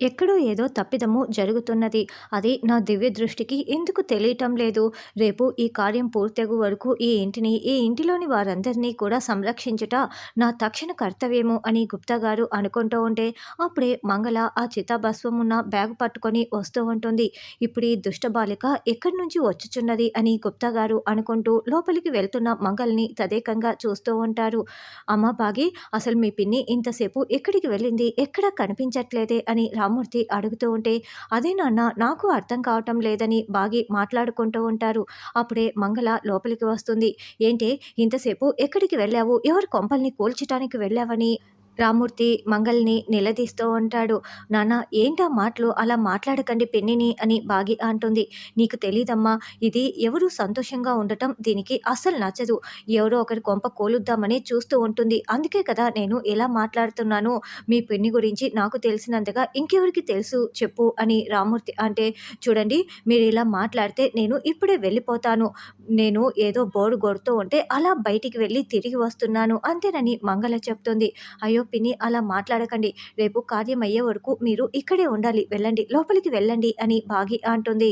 ఎక్కడో ఏదో తప్పిదము జరుగుతున్నది. అది నా దివ్య దృష్టికి ఎందుకు తెలియటం లేదు? రేపు ఈ కార్యం పూర్తగు వరకు ఈ ఇంటిని ఈ ఇంటిలోని వారందరినీ కూడా సంరక్షించుట నా తక్షణ కర్తవ్యము అని గుప్తా గారు అనుకుంటూ ఉంటే అప్పుడే మంగళ ఆ చితాభస్వం ఉన్న బ్యాగ్ పట్టుకొని వస్తూ ఉంటుంది. ఇప్పుడు ఈ దుష్ట బాలిక ఎక్కడి నుంచి వచ్చుచున్నది అని గుప్తా గారు అనుకుంటూ లోపలికి వెళ్తున్న మంగల్ని తదేకంగా చూస్తూ ఉంటారు. అమ్మ బాగి అసలు మీ పిన్ని ఇంతసేపు ఎక్కడికి వెళ్ళింది? ఎక్కడా కనిపించట్లేదే అని రా రామ్మూర్తి అడుగుతూ ఉంటే అదే నాన్న నాకు అర్థం కావటం లేదని బాగి మాట్లాడుకుంటూ ఉంటారు. అప్పుడే మంగళ లోపలికి వస్తుంది. ఏంటి ఇంతసేపు ఎక్కడికి వెళ్ళావు? ఎవరు కొంపల్ని కూల్చటానికి వెళ్ళావని రామూర్తి మంగల్ని నిలదీస్తూ ఉంటాడు. నాన్న ఏంటా మాటలు? అలా మాట్లాడకండి పెన్నిని అని బాగి అంటుంది. నీకు తెలీదమ్మా ఇది ఎవరు సంతోషంగా ఉండటం దీనికి అస్సలు నచ్చదు. ఎవరో ఒకరి కొంప కోలుద్దామని చూస్తూ ఉంటుంది. అందుకే కదా నేను ఎలా మాట్లాడుతున్నాను. మీ పెన్ని గురించి నాకు తెలిసినంతగా ఇంకెవరికి తెలుసు చెప్పు అని రామూర్తి అంటే చూడండి మీరు ఇలా మాట్లాడితే నేను ఇప్పుడే వెళ్ళిపోతాను. నేను ఏదో బోర్డు కొడుతూ ఉంటే అలా బయటికి వెళ్ళి తిరిగి వస్తున్నాను. అంతేనని మంగళ చెప్తుంది. అయ్యో పిన్ని అలా మాట్లాడకండి. రేపు కార్యం అయ్యే వరకు మీరు ఇక్కడే ఉండాలి. వెళ్ళండి. లోపలికి వెళ్ళండి అని బాగి అంటుంది.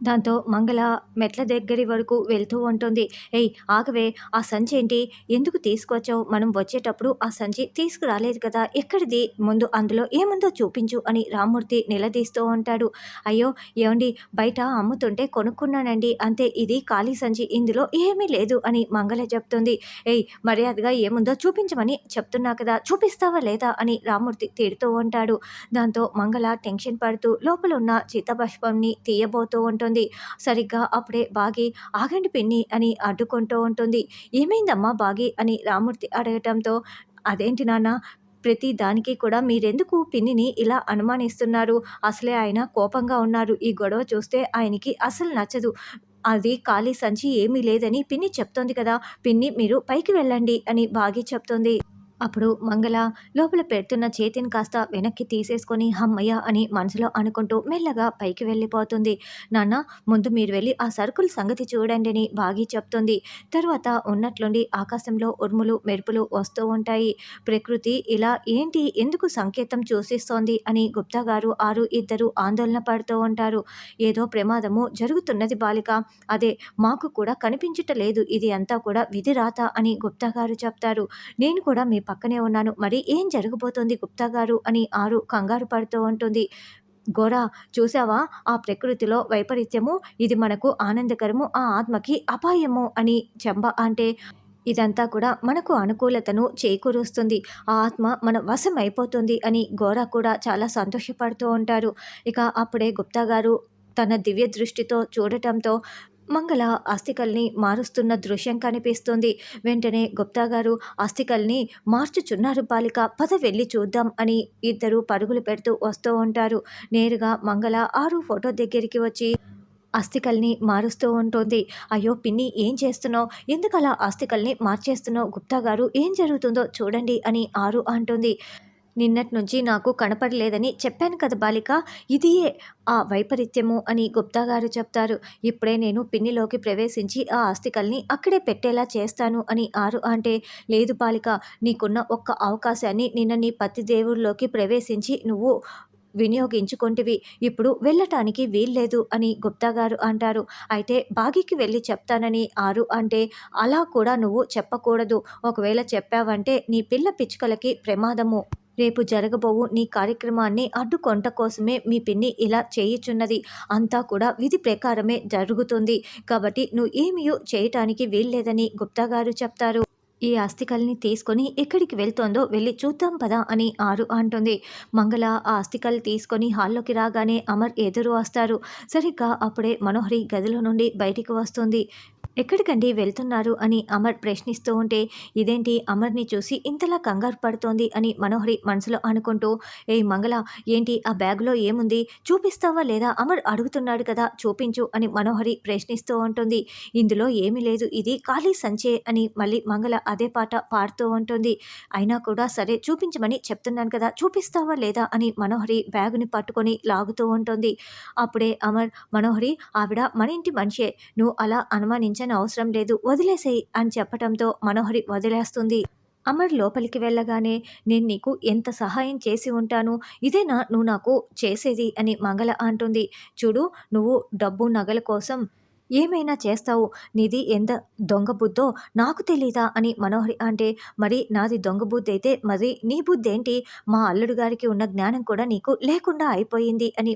దాంతో మంగళ మెట్ల దగ్గరి వరకు వెళ్తూ ఉంటుంది. ఏయ్ ఆగవే ఆ సంచి ఏంటి? ఎందుకు తీసుకొచ్చావు? మనం వచ్చేటప్పుడు ఆ సంచి తీసుకురాలేదు కదా. ఎక్కడిది? ముందు అందులో ఏముందో చూపించు అని రామ్మూర్తి నిలదీస్తూ ఉంటాడు. అయ్యో ఏమండి బయట అమ్ముతుంటే కొనుక్కున్నానండి. అంతే ఇది ఖాళీ సంచి ఇందులో ఏమీ లేదు అని మంగళ చెప్తుంది. ఏయ్ మర్యాదగా ఏముందో చూపించమని చెప్తున్నా కదా. చూపిస్తావా లేదా అని రామ్మూర్తి తిడుతూ ఉంటాడు. దాంతో మంగళ టెన్షన్ పడుతూ లోపల ఉన్న చిత్తభస్మంని తీయబోతూ ఉంటుంది సరిగ్గా అప్పుడే బాగి ఆగండి పిన్ని అని అడ్డుకుంటూ ఉంటుంది. ఏమైందమ్మా బాగి అని రామూర్తి అడగటంతో అదేంటి నాన్న ప్రతి దానికి కూడా మీరెందుకు పిన్నిని ఇలా అనుమానిస్తున్నారు? అసలే ఆయన కోపంగా ఉన్నారు. ఈ గొడవ చూస్తే ఆయనకి అసలు నచ్చదు. అది ఖాళీ సంచి ఏమీ లేదని పిన్ని చెప్తోంది కదా పిన్ని మీరు పైకి వెళ్ళండి అని బాగి చెప్తుంది. అప్పుడు మంగళ లోపల పెడుతున్న చేతిని కాస్త వెనక్కి తీసేసుకొని హమ్మయ్య అని మనసులో అనుకుంటూ మెల్లగా పైకి వెళ్ళిపోతుంది. నాన్న ముందు మీరు వెళ్ళి ఆ సరుకుల సంగతి చూడండి అని బాగి చెప్తుంది. తర్వాత ఉన్నట్లుండి ఆకాశంలో ఉరుములు మెరుపులు వస్తూ ఉంటాయి. ప్రకృతి ఇలా ఏంటి? ఎందుకు సంకేతం చూసిస్తోంది? అని గుప్తా గారు ఆరు ఇద్దరు ఆందోళన పడుతూ ఉంటారు. ఏదో ప్రమాదము జరుగుతున్నది బాలిక. అదే మాకు కూడా కనిపించటలేదు ఇది అంతా కూడా విధి రాత అని గుప్తా గారు చెప్తారు. నేను కూడా మీ పక్కనే ఉన్నాను. మరి ఏం జరగబోతోంది గుప్తా గారు? అని ఆరు కంగారు పడుతూ ఉంటుంది. గోరా చూసావా ఆ ప్రకృతిలో వైపరీత్యము ఇది మనకు ఆనందకరము ఆ ఆత్మకి అపాయము అని చెంబ అంటే ఇదంతా కూడా మనకు అనుకూలతను చేకూరుస్తుంది. ఆ ఆత్మ మన వశం అయిపోతుంది అని గోరా కూడా చాలా సంతోషపడుతూ ఉంటారు. ఇక అప్పుడే గుప్తా గారు తన దివ్య దృష్టితో చూడటంతో మంగళ అస్థికల్ని మారుస్తున్న దృశ్యం కనిపిస్తుంది. వెంటనే గుప్తా గారు అస్థికల్ని మార్చుచున్నారు బాలిక. పద వెళ్ళి చూద్దాం అని ఇద్దరు పరుగులు పెడుతూ వస్తూ ఉంటారు. నేరుగా మంగళ ఆరు ఫోటో దగ్గరికి వచ్చి అస్థికల్ని మారుస్తూ ఉంటుంది. అయ్యో పిన్ని ఏం చేస్తున్నావు? ఎందుకలా అలా అస్థికల్ని మార్చేస్తున్నావు? గుప్తా గారు ఏం జరుగుతుందో చూడండి అని ఆరు అంటుంది. నిన్నటి నుంచి నాకు కనపడలేదని చెప్పాను కదా బాలిక. ఇదియే ఆ వైపరీత్యము అని గుప్తా గారు చెప్తారు. ఇప్పుడే నేను పిన్నిలోకి ప్రవేశించి ఆ ఆస్తికల్ని అక్కడే పెట్టేలా చేస్తాను అని ఆరు అంటే లేదు బాలిక నీకున్న ఒక్క అవకాశాన్ని నిన్న నీ పతి దేవుడిలోకి ప్రవేశించి నువ్వు వినియోగించుకుంటివి. ఇప్పుడు వెళ్ళటానికి వీల్లేదు అని గుప్తా గారు అంటారు. అయితే బాగికి వెళ్ళి చెప్తానని ఆరు అంటే అలా కూడా నువ్వు చెప్పకూడదు. ఒకవేళ చెప్పావంటే నీ పిల్ల పిచ్చుకలకి ప్రమాదము. రేపు జరగబోవు నీ కార్యక్రమాన్ని అడ్డుకొంట కోసమే మీ పిన్ని ఇలా చేయుచున్నది. అంతా కూడా విధి ప్రకారమే జరుగుతుంది. కాబట్టి నువ్వు ఏమీ చేయటానికి వీల్లేదని గుప్తా గారు చెప్తారు. ఈ అస్థికల్ని తీసుకొని ఎక్కడికి వెళ్తోందో వెళ్ళి చూద్దాం పదా అని ఆరు అంటుంది. మంగళ ఆ అస్థికలు తీసుకొని హాల్లోకి రాగానే అమర్ ఎదురు వస్తారు. సరిగ్గా అప్పుడే మనోహరి గదిలో నుండి బయటికి వస్తుంది. ఎక్కడికండి వెళ్తున్నారు అని అమర్ ప్రశ్నిస్తూ ఉంటే ఇదేంటి అమర్ని చూసి ఇంతలా కంగారు పడుతోంది అని మనోహరి మనసులో అనుకుంటూ ఏ మంగళ ఏంటి ఆ బ్యాగ్లో ఏముంది? చూపిస్తావా లేదా? అమర్ అడుగుతున్నాడు కదా చూపించు అని మనోహరి ప్రశ్నిస్తూ ఉంటుంది. ఇందులో ఏమీ లేదు ఇది ఖాళీ సంచే అని మళ్ళీ మంగళ అదే పాట పాడుతూ ఉంటుంది. అయినా కూడా సరే చూపించమని చెప్తున్నాను కదా చూపిస్తావా లేదా అని మనోహరి బ్యాగుని పట్టుకొని లాగుతూ ఉంటుంది. అప్పుడే అమర్ మనోహరి ఆవిడ మన ఇంటి మనిషే నువ్వు అలా అనుమానించని అవసరం లేదు వదిలేసేయి అని చెప్పడంతో మనోహరి వదిలేస్తుంది. అమర్ లోపలికి వెళ్ళగానే నేను నీకు ఎంత సహాయం చేసి ఉంటాను? ఇదేనా నువ్వు నాకు చేసేది? అని మంగళ అంటుంది. చూడు నువ్వు డబ్బు నగల కోసం ఏమైనా చేస్తావు. నీది ఎంత దొంగ బుద్ధో నాకు తెలీదా? అని మనోహరి అంటే మరి నాది దొంగ బుద్ధి అయితే మరి నీ బుద్ధి ఏంటి? మా అల్లుడు గారికి ఉన్న జ్ఞానం కూడా నీకు లేకుండా అయిపోయింది అని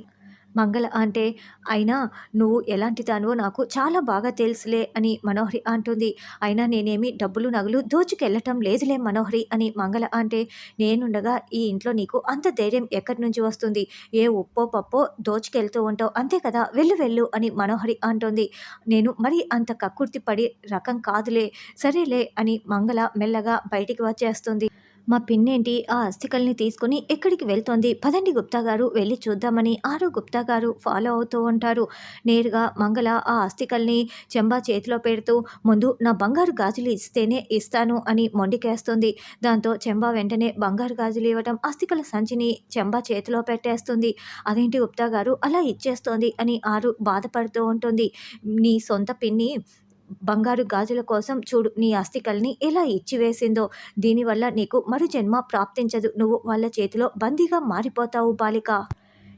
మంగళ అంటే అయినా నువ్వు ఎలాంటి దానివో నాకు చాలా బాగా తెలుసులే అని మనోహరి అంటుంది. అయినా నేనేమి డబ్బులు నగలు దోచుకెళ్ళటం లేదులే మనోహరి అని మంగళ అంటే నేనుండగా ఈ ఇంట్లో నీకు అంత ధైర్యం ఎక్కడి నుంచి వస్తుంది? ఏ ఉప్పో పప్పో దోచుకెళ్తూ ఉంటావు? అంతే కదా? వెళ్ళు వెళ్ళు అని మనోహరి అంటుంది. నేను మరీ అంత కక్కుర్తి పడి రకం కాదులే సరేలే అని మంగళ మెల్లగా బయటికి వచ్చేస్తుంది. మా పిన్నేంటి ఆ అస్థికల్ని తీసుకుని ఎక్కడికి వెళ్తోంది? పదండి గుప్తా గారు వెళ్ళి చూద్దామని ఆరు గుప్తా గారు ఫాలో అవుతూ ఉంటారు. నేరుగా మంగళ ఆ అస్థికల్ని చెంబా చేతిలో పెడుతూ ముందు నా బంగారు గాజులు ఇస్తేనే ఇస్తాను అని మొండికేస్తుంది. దాంతో చెంబా వెంటనే బంగారు గాజులు ఇవ్వటం అస్థికల సంచిని చెంబా చేతిలో పెట్టేస్తుంది. అదేంటి గుప్తా గారు? అలా ఇచ్చేస్తోంది అని ఆరు బాధపడుతూ ఉంటుంది. నీ సొంత పిన్ని బంగారు గాజుల కోసం చూడు నీ అస్థికల్ని ఎలా ఇచ్చివేసిందో. దీనివల్ల నీకు మరు జన్మ ప్రాప్తించదు. నువ్వు వాళ్ళ చేతిలో బందీగా మారిపోతావు బాలిక.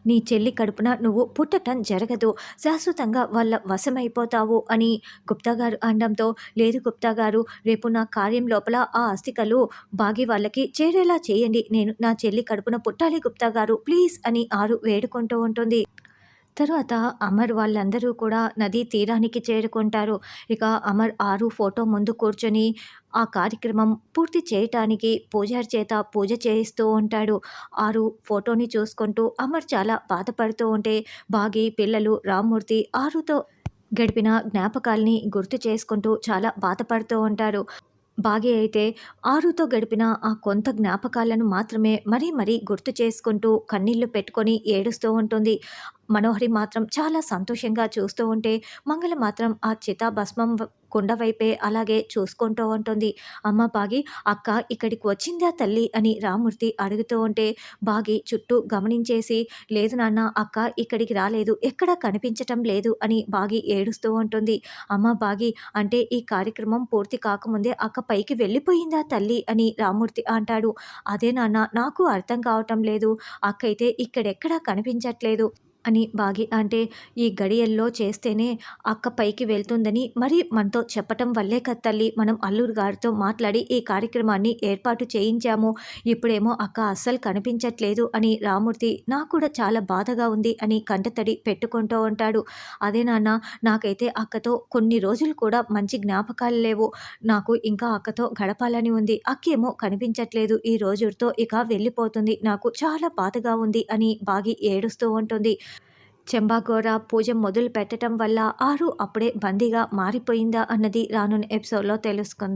నీ చెల్లి కడుపున నువ్వు పుట్టటం జరగదు. శాశ్వతంగా వాళ్ళ వశమైపోతావు అని గుప్తా గారు అనడంతో లేదు గుప్తా గారు రేపు నా కార్యం లోపల ఆ అస్థికలు బాగి వాళ్ళకి చేరేలా చేయండి. నేను నా చెల్లి కడుపున పుట్టాలి గుప్తాగారు. ప్లీజ్ అని ఆరు వేడుకుంటూ ఉంటుంది. తర్వాత అమర్ వాళ్ళందరూ కూడా నదీ తీరానికి చేరుకుంటారు. ఇక అమర్ ఆరు ఫోటో ముందు కూర్చొని ఆ కార్యక్రమం పూర్తి చేయటానికి పూజారి చేత పూజ చేయిస్తూ ఉంటాడు. ఆరు ఫోటోని చూసుకుంటూ అమర్ చాలా బాధపడుతూ ఉంటే బాగి పిల్లలు రామ్మూర్తి ఆరుతో గడిపిన జ్ఞాపకాల్ని గుర్తు చేసుకుంటూ చాలా బాధపడుతూ ఉంటారు. బాగే అయితే ఆరుతో గడిపిన ఆ కొంత జ్ఞాపకాలను మాత్రమే మరీ మరీ గుర్తు చేసుకుంటూ కన్నీళ్ళు పెట్టుకొని ఏడుస్తూ ఉంటుంది. మనోహరి మాత్రం చాలా సంతోషంగా చూస్తూ ఉంటే మంగళ మాత్రం ఆ చితాభస్మం కొండ కుండ వైపే అలాగే చూసుకుంటూ ఉంటుంది. అమ్మ బాగి అక్క ఇక్కడికి వచ్చిందా తల్లి? అని రామూర్తి అడుగుతూ ఉంటే బాగి చుట్టూ గమనించేసి లేదు నాన్న అక్క ఇక్కడికి రాలేదు. ఎక్కడా కనిపించటం లేదు అని బాగి ఏడుస్తూ ఉంటుంది. అమ్మ బాగి అంటే ఈ కార్యక్రమం పూర్తి కాకముందే అక్క పైకి వెళ్ళిపోయిందా తల్లి? అని రామూర్తి అంటాడు. అదే నాన్న నాకు అర్థం కావటం లేదు. అక్క అయితే ఇక్కడెక్కడా కనిపించట్లేదు. అని బాగి అంటే ఈ గడియల్లో చేస్తేనే అక్క పైకి వెళ్తుందని మరి మనతో చెప్పటం వల్లే కదా తల్లి. మనం అల్లూరు గారితో మాట్లాడి ఈ కార్యక్రమాన్ని ఏర్పాటు చేయించాము. ఇప్పుడేమో అక్క అస్సలు కనిపించట్లేదు అని రామూర్తి నాకు కూడా చాలా బాధగా ఉంది అని కంటతడి పెట్టుకుంటూ ఉంటాడు. అదే నాన్న నాకైతే అక్కతో కొన్ని రోజులు కూడా మంచి జ్ఞాపకాలు లేవు. నాకు ఇంకా అక్కతో గడపాలని ఉంది. అక్కేమో కనిపించట్లేదు. ఈ రోజుతో ఇక వెళ్ళిపోతుంది. నాకు చాలా బాధగా ఉంది అని బాగి ఏడుస్తూ ఉంటుంది. చెంబాగోర పూజ మొదలు పెట్టడం వల్ల ఆరు అప్పుడే బందీగా మారిపోయిందా అన్నది రానున్న ఎపిసోడ్లో తెలుసుకుందాం.